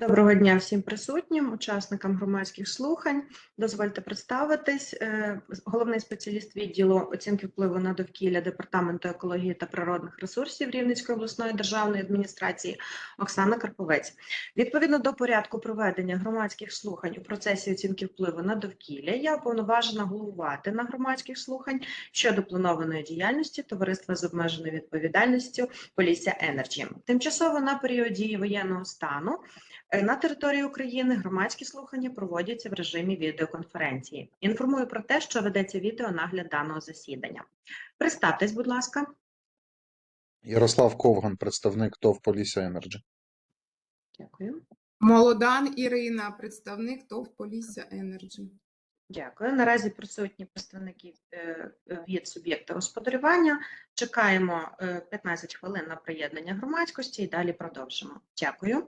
Доброго дня всім присутнім, учасникам громадських слухань. Дозвольте представитись. Е, Головний спеціаліст відділу оцінки впливу на довкілля Департаменту екології та природних ресурсів Рівненської обласної державної адміністрації Оксана Карповець. Відповідно до порядку проведення громадських слухань у процесі оцінки впливу на довкілля, я уповноважена головувати на громадських слухань щодо планованої діяльності товариства з обмеженою відповідальністю Полісся Енерджі. Тимчасово на період дії воєнного стану На території України громадські слухання проводяться в режимі відеоконференції. Інформую про те, що ведеться відеонагляд даного засідання. Представтесь, будь ласка. Ярослав Ковган, представник ТОВ Полісся Енерджі. Дякую. Молодан Ірина, представник ТОВ Полісся Енерджі. Дякую. Наразі присутні представники е, е, від суб'єкта господарювання. Чекаємо е, 15 хвилин на приєднання громадськості і далі продовжимо. Дякую.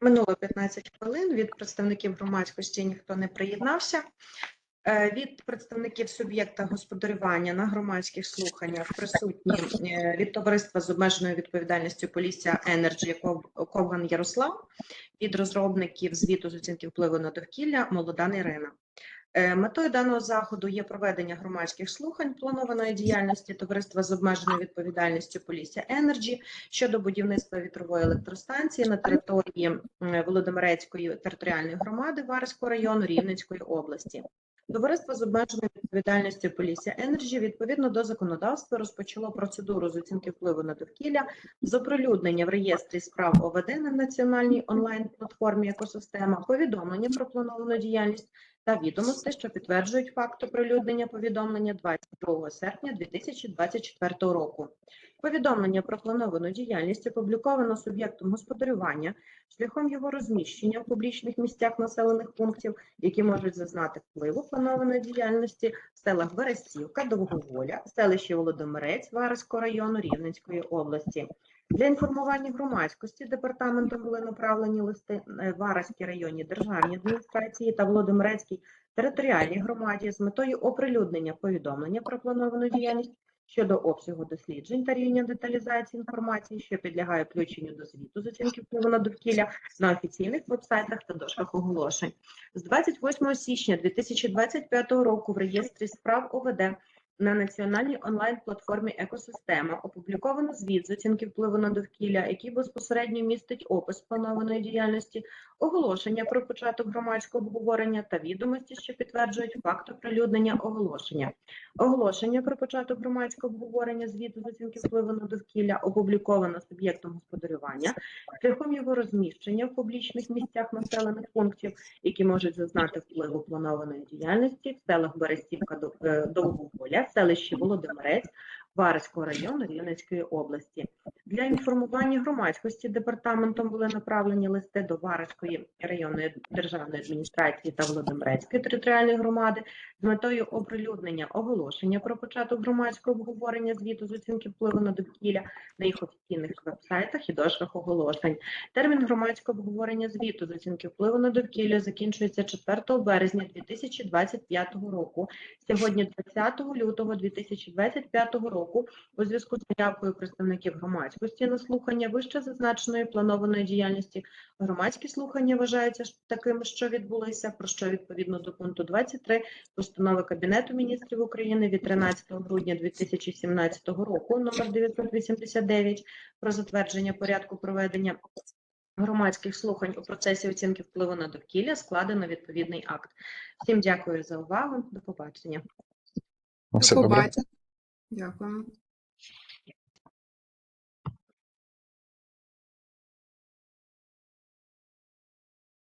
Минуло 15 хвилин. Від представників громадськості ніхто не приєднався. Е, Від представників суб'єкта господарювання на громадських слуханнях присутні е, від товариства з обмеженою відповідальністю Полісся Енерджі Ковган Ярослав, від розробників звіту з оцінки впливу на довкілля Молодан Ірина. Е, Метою даного заходу є проведення громадських слухань планованої діяльності товариства з обмеженою відповідальністю Полісся Енерджі щодо будівництва вітрової електростанції на території Володимирецької територіальної громади Варського району Рівненської області. Товариство з обмеженою відповідальністю Полісся Енерджі відповідно до законодавства розпочало процедуру з оцінки впливу на довкілля з оприлюднення в реєстрі справ ОВД на національній онлайн-платформі екосистема, повідомлення про плановану діяльність та відомостей, що підтверджують факт оприлюднення повідомлення 22 серпня 2024 року. Повідомлення про плановану діяльність опубліковано суб'єктом господарювання шляхом його розміщення в публічних місцях населених пунктів, які можуть зазнати впливу планованої діяльності в селах Берестівка, Довговоля, селищі Володимирець Вараського району Рівненської області. Для інформування громадськості департаментом були направлені листи е, Вараській районній державній адміністрації та Володимирецькій територіальній громаді з метою оприлюднення повідомлення про плановану діяльність щодо обсягу досліджень та рівня деталізації інформації, що підлягає включенню до звіту з оцінки впливу на довкілля на офіційних вебсайтах та дошках оголошень. З 28 січня 2025 року в реєстрі справ ОВД на національній онлайн-платформі Екосистема опубліковано звіт з оцінки впливу на довкілля, який безпосередньо містить опис планованої діяльності, оголошення про початок громадського обговорення та відомості, що підтверджують факт оприлюднення оголошення. Оголошення про початок громадського обговорення звіту з оцінки впливу на довкілля опубліковано суб'єктом господарювання шляхом його розміщення в публічних місцях населених пунктів, які можуть зазнати впливу планованої діяльності в селах Берестівка, е, Довгополя, селищі Володимирець, Варського району Рівненської області. Для інформування громадськості департаментом були направлені листи до Варської районної державної адміністрації та Володимирецької територіальної громади з метою оприлюднення оголошення про початок громадського обговорення звіту з оцінки впливу на довкілля на їх офіційних вебсайтах і дошках оголошень. Термін громадського обговорення звіту з оцінки впливу на довкілля закінчується 4 березня 2025 року. Сьогодні 20 лютого 2025 року у зв'язку з заявкою представників громадськості на слухання вище зазначеної планованої діяльності громадські слухання вважаються такими, що відбулися, про що відповідно до пункту 23 постанови Кабінету міністрів України від 13 грудня 2017 року номер 989 про затвердження порядку проведення громадських слухань у процесі оцінки впливу на довкілля складено відповідний акт. Всім дякую за увагу. До побачення. Все До добре. побачення. Дякую.